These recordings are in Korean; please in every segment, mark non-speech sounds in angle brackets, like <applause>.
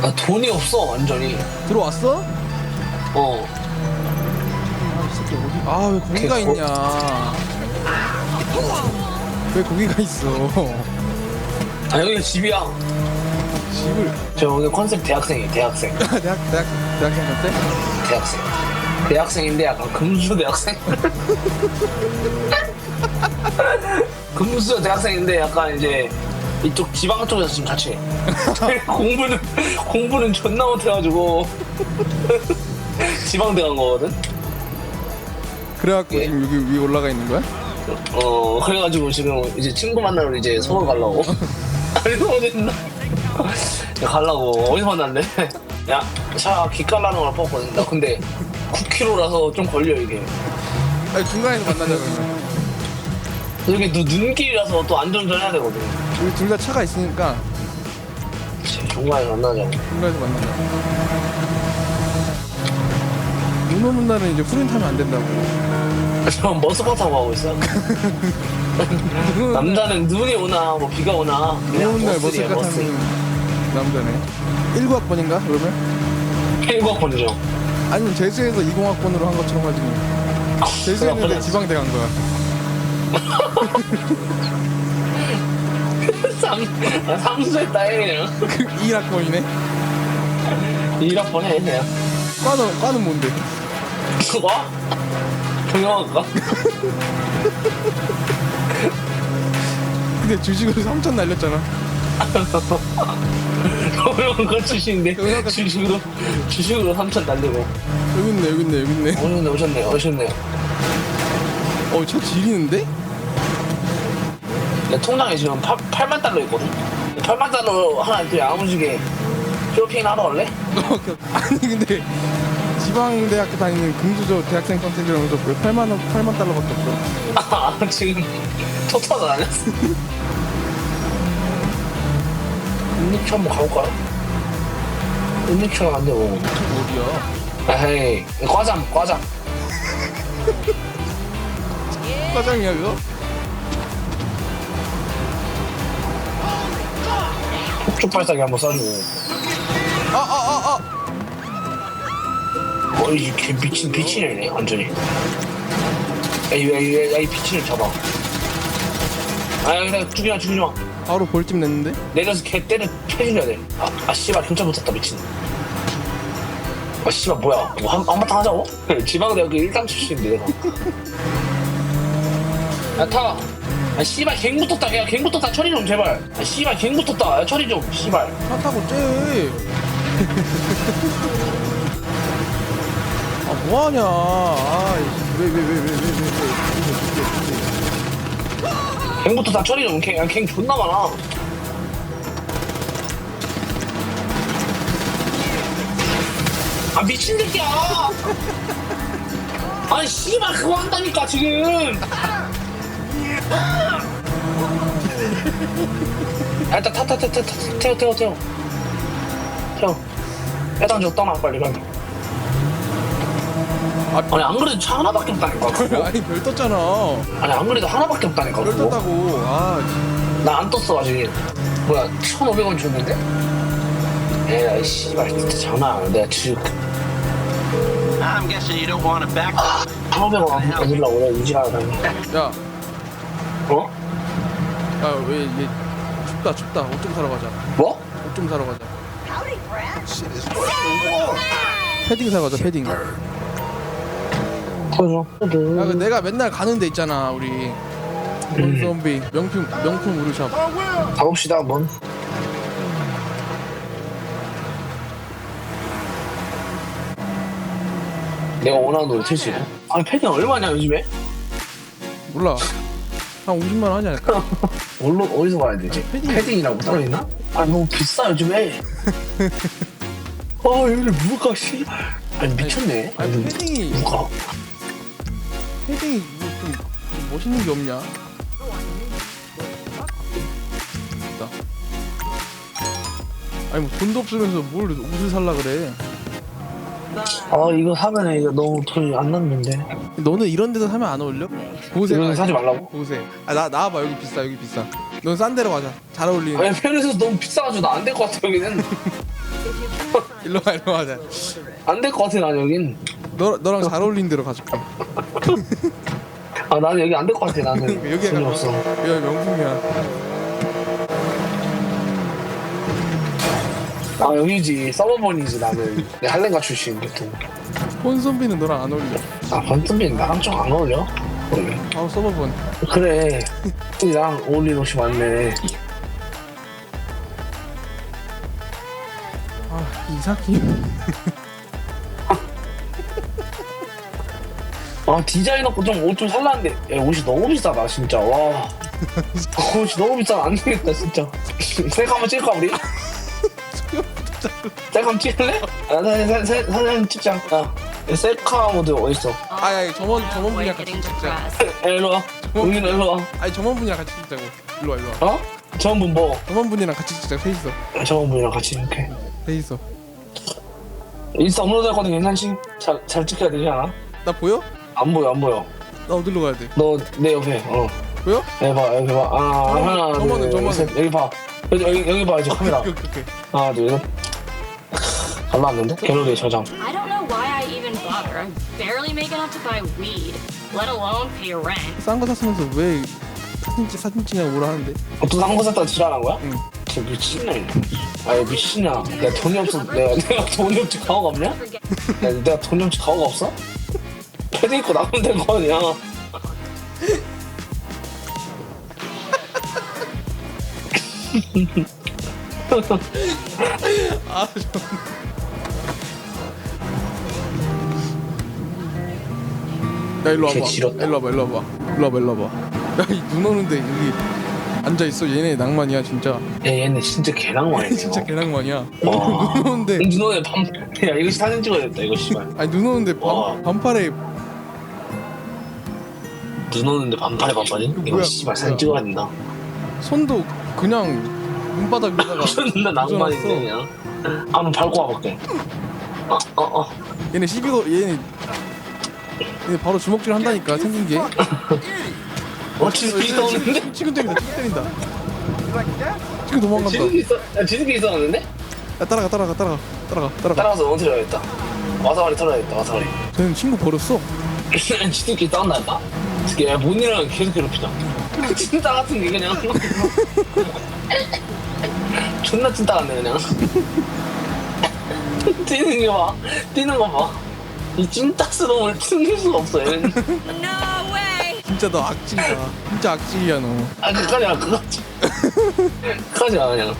나 돈이 없어 완전히. 들어왔어? 어. 어디 아왜 거기가 개- 있냐. 왜 거기가 있어? 아 여기가 집이야. 집을? 저 오늘 컨셉 대학생이 대학생. <laughs> 대학 대학 대학생 같대? 대학생. 대학생인데 약간 금수 대학생. <laughs> 금수 대학생인데 약간 이제 이쪽 지방 쪽에서 지금 같이 해. <laughs> 공부는 공부는 존나 못해가지고. <laughs> 지방 대 간 거거든. 그래갖고 예. 지금 여기 위에 올라가 있는 거야? 어 그래가지고 지금 이제 친구 만나러 이제 서울 가려고. <laughs> 아니 어딨나? 가려고. 어디서 만났는데 야차 기깔나는 걸 뽑거든. 나 근데 9km라서 좀 걸려 이게. 아니 중간에서 만나자 그러면 여기 눈, 눈길이라서 또 안전전 해야 되거든. 우리 둘 다 차가 있으니까. 정말 만나자고 중간에서 만나자. 눈 오는 날은 이제 후륜 타면 안 된다고. <laughs> 저 머스커 타고 가고 있어. 눈 오는 날- 남자는 눈이 오나 뭐 비가 오나. 눈 그냥 오는 날 머스리야 머스카 머스 타면 남자네. 19학번인가 그러면? 1학번이죠. 아니면 제주에서 20학번으로 한 것처럼 하지 뭐. 제주에는 내 지방대 간 거야 삼, 아, 삼수했다 해 그냥 2학번이네 1학번 해 그냥 과는, 과는 뭔데? 그거? 경영학과? 근데 주식으로 3천 날렸잖아 경영학과 출신인데 경영학과 주식으로 주식으로 3천 날리고 여기 있네 여기 있네 여기 있네 오셨네 오셨네 오셨네 어차 지리는데? 내 통장에 지금 8, 8만 달러 있거든 8만 달러 하나 그 야무지게 쇼핑 하러 갈래? <laughs> 아니 근데 지방 대학교 다니는 금수저 대학생 컨텐츠라면서 왜 8만 원, 8만 달러밖에 없어? 아 지금 토토도 다녔어 은닉초 한번 가볼까요? 은닉초가 안 되고 어디야? 에이 과잠 과잠 과장이야 그거? 폭죽 발사기 한번 쏴주고 아아아 아, 아. 어이 개 미친 비친애네 완전히 에이 에이 에이 에이 비친을 잡아 아 그냥 죽이마 죽이마 바로 벌집 냈는데? 내려서 개 때려 패주려야 돼. 아, 아 씨발 경찰 붙었다 미친. 아 씨발 뭐야? 뭐 한, 한바탕 하자고? <laughs> 지방대학교 1당 출신인데 내가. 야 타. 아 씨발 갱 붙었다. 야 갱 붙었다. 처리 좀 제발. 아 씨발 갱 붙었다. 야 처리 좀. 씨발. 차 타고 쟤. 아 뭐하냐? 아왜왜 왜 왜 왜 왜 왜 갱 붙었다. 처리 좀. 갱, 야, 갱 존나 많아. 아 미친 새끼야. <laughs> 아니 씨발 그거 한다니까 지금. 아, 일단 타, 타, 타, 타, 타, 태워, 태워, 태워. 태워. 해당 좀 떠나, 빨리, 빨리. 아, 아니, 안 그래도 차 하나밖에 없다니까. 그거. <laughs> 아니 별 떴잖아. 아니, 안 그래도 하나밖에 없다니까. 별 그거. 떴다고. 아 나안 떴어, 아직. 뭐야, 1,500원 줬는데? 에이, 씨발, 진짜 장난 아니야. 내가 지금 I'm guessing you don't want to back. 1,500원 얻으려고 그래, 유지하다. 야, 어? 야왜 이게 춥다 춥다. 옷 좀 사러 가자. 뭐? 옷 좀 사러 가자. 패딩 사러 가자 패딩. 야, 터져. 그 내가 맨날 가는 데 있잖아 우리. 몬선비 명품 명품 우르샵. 가봅시다, 한번. 내가 원하는 노래 틀지. 아니, 패딩 얼마냐, 요즘에? 몰라. 한 50만 원 하지 않을까? <laughs> 얼로, 어디서 가야 되지? 패딩. 패딩이라고 따로 있나? 아, 너무 비싸, 요즘에. <laughs> 아, 여기 물가, 씨. 아니, 미쳤네. 아니 아니, 패딩이 물가. 패딩이 뭐 좀, 좀 멋있는 게 없냐? 있다. 아니 뭐 돈도 없으면서 뭘 옷을 살라 그래? 아, 이거 사면 이거 너무 돈이 안 남는데. 너는 이런 데서 사면 안 어울려? 보세. 이거는 사지 말라고? 보세. 아나 나와봐 여기 비싸 여기 비싸. 넌 싼 데로 가자. 잘 어울리는. 아니, 편의점에서 너무 비싸가지고 나 안 될 것 같아, 여기는. <laughs> 일로 와 일로 와자 안 될 것 같아 난 여긴 너 너랑 잘 어울리는 데로 가줄게 아 나는 여기 안 될 것 같아 나는 <laughs> 여기 돈이 없어 여기 명품이야 아 여기지. 서버번이지 나는 내 할렘가 출신 보통. 혼선비는 너랑 안 어울려? 아 번뜩빈 나랑 좀 안 어울려? 원래. 아 서버번 그래. 나랑 어울리는 옷이 많네. 아 이사키 아 디자이너 거좀옷 좀 살라는데. 야, 옷이 너무 비싸다 진짜. 와. <laughs> 옷이 너무 비싸 안 되겠다 진짜. <laughs> 셀카 한번 찍을까 우리? 셀카 찍을래? 아, 나 사- 사- 사진 찍자 야 셀카 모드 어딨어? 아야 저번 저번 분이랑 같이 찍자. 일로 와. 여기는 일로 와. 아니 저번 분이랑 같이 찍자고. 일로 와 일로 와. 어? 저번 분 뭐? 저번 분이랑 같이 찍자. 셋 있어. 저번 분이랑 같이 이렇게. 셋 있어. 인스타 업로드 할 건데 괜찮지? 잘, 잘 찍혀야 되지 않아? 나 보여? 안 보여 안 보여. 나 어디로 가야 돼? 너 내 옆에 어. 보여? 여기 봐 여기 봐 아 저거는, 하나 저거는, 저거는. 둘셋 여기 봐. 여기 여기, 여기 봐 이제 카메라. 오케이 오케이 오케이. 하나 둘 셋 잘 나왔는데? 갤러리 저장 I don't know why I even bother. I'm barely making enough to buy weed, let alone pay rent. 싼 거 샀으면서 왜 사진 찍 사진 찍냐고 뭐라 하는데 어떤 한거 샀다가 지랄한 거야? 응. 저 미친년 아니 미친냐 내가 돈이 없어 내가, 내가 돈이 없지 가오가 없냐? 야, Forget. 내가 돈이 없지 가오가 없어? 패드 입고 나가면 될 거 아니야 <laughs> 아 저... 야 일로 와봐. 개 지렸다. 일로 와봐 일로 와봐. 일로 와봐 일로 와봐. 야이 눈 오는데 여기 앉아 있어? 얘네 낭만이야 진짜. 야 얘네 진짜 개낭만이네 진짜 개낭만이야. 와. <laughs> 눈 오는데 눈 오네 밤 야 이거 사진 찍어야겠다 이거 씨발. 아니 눈 오는데 와. 반, 반팔에 눈 오는데 반팔에 반팔이? 이거 뭐야, 씨발 뭐야. 사진 찍어야 된다. 손도 그냥 눈바닥 위다가 <laughs> 존나 낭만인데 그냥. 한번 밟고 와볼게. 어어 어. 얘네 시비거 얘네 얘네 바로 주먹질 한다니까 생긴 게어 있었는데? 지금 때린다 지금 때린다. 지금 도망간다. 야, 지스키 있었는데? 야 따라가 따라가 따라가 따라가 따라가. 따라가서 넘어뜨려야겠다. 와사바리 털어야겠다 와사바리. 쟤는 친구 버렸어. 지스키 싸운다니까? 지스키 야못 일어나면 계속 괴롭히자 <laughs> 찐따 같은 게 그냥. <laughs> 존나 찐따 같네 그냥. <laughs> 뛰는 거봐. 뛰는 거 봐 이 찐따스러움을 숨길 수가 없어 얘는 <laughs> No way! 진짜 너 악질이다 진짜 악질이야 너. 아 그까지 안 그까지 그까지 안 그냥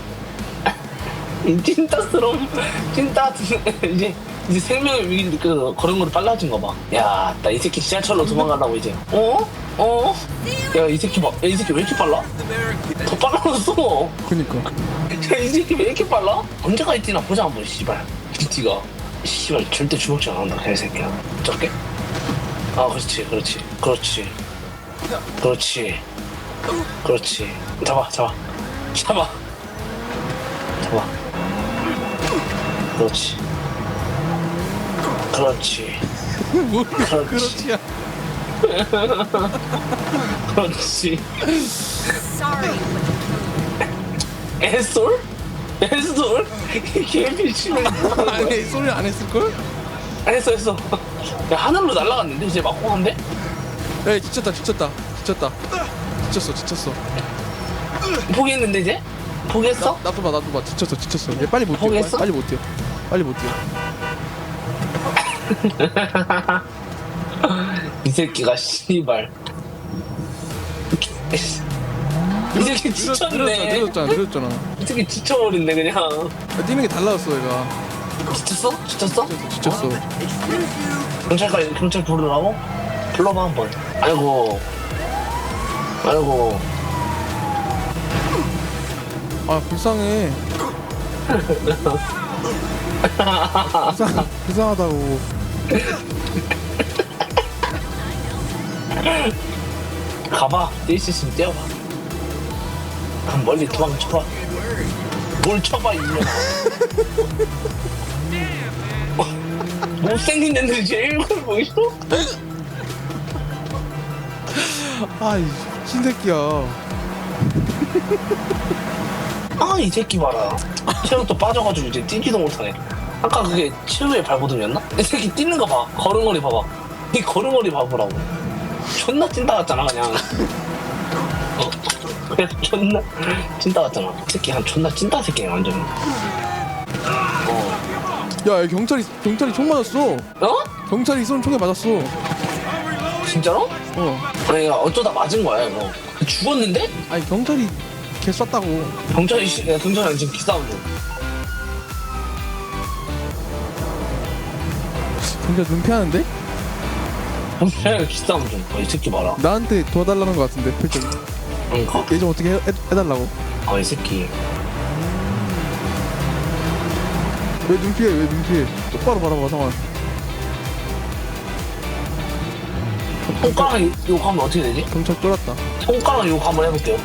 이 찐따스러움 찐따 <laughs> 이제 이제 생명의 위기를 느껴서 그런 거로 빨라진 거봐야 나 이 새끼 지하철로 도망가려고 이제. 어? 어? 야 이 새끼 봐야이 새끼 왜 이렇게 빨라? 더 빨라졌어. 그니까. 야이 새끼 왜 이렇게 빨라? 언제까지 뛰나? 보자 한번 씨발. 뒤가 씨발 절대 주먹질 안 한다 개새끼야. 적게? 아 그렇지 그렇지 그렇지. 그렇지. 그렇지. 잡아 잡아. 잡아. 잡아. 그렇지. 그렇지. 뭐 그렇지. 그렇지야 <laughs> 그렇지. Sorry. <laughs> 애솔? 애솔? 개미치는 아니 소리 안 했을걸? 안 했어 했어 야 하늘로 날아갔는데 이제 맞고 한데? 야 지쳤다 지쳤다 지쳤다 지쳤어 지쳤어 포기했는데 이제? 포기했어? 나도 봐 나도 봐 지쳤어 지쳤어 얘 빨리 못 뛰어 포기했어? 빨리 못 뛰어 빨리 못 뛰어 <laughs> 이 새끼가 씨발 이 새끼 지쳤네. 늦었잖아 늦었잖아 이 새끼 지쳐버린네 그냥. 야, 뛰는 게 달라졌어 얘가. 지쳤어? 지쳤어? 지쳤어 경찰까지 경찰 부르라고? 불러봐 한번. 아이고. 아이고. 아 불쌍해. 불쌍, 불쌍하다고. 가봐. 뛸 수 있으면 뛰어봐 그럼 멀리 도망쳐봐 뭘 쳐봐 이년아 못생긴 애들이 제일 걸 보이죠? 아이 미친 새끼야 아 이 새끼 봐라 체력도 빠져가지고 이제 뛰지도 못하네 아까 그게 최후의 발버둥이었나? 이 새끼 뛰는 거 봐. 걸음걸이 봐봐. 이 걸음걸이 봐보라고. 존나 찐따 같잖아, 그냥. 어? <laughs> 그래서 존나 찐따 같잖아. 이 새끼 한 존나 찐따 새끼야, 완전. 어. 야, 야, 경찰이 경찰이 총 맞았어. 어? 경찰이 쏜 총에 맞았어. 진짜로? 어. 아니, 이거 어쩌다 맞은 거야, 이거. 죽었는데? 아니 경찰이 개 쐈다고. 경찰이, 씨- 야, 경찰이랑 지금 기싸움 중. 경찰 눈피하는데? 경찰이랑 기싸움 중. 어, 이 새끼 봐라. 나한테 도와달라는 것 같은데 표정이. 그러니까. 얘 좀 어떻게 해, 해, 해 달라고. 아, 이 새끼. 왜 눈피해? 왜 눈피해? 똑바로 바라봐 상황. 손가락 욕하면 어떻게 되지? 경찰 쫄았다. 손가락 욕 한번 해볼게요.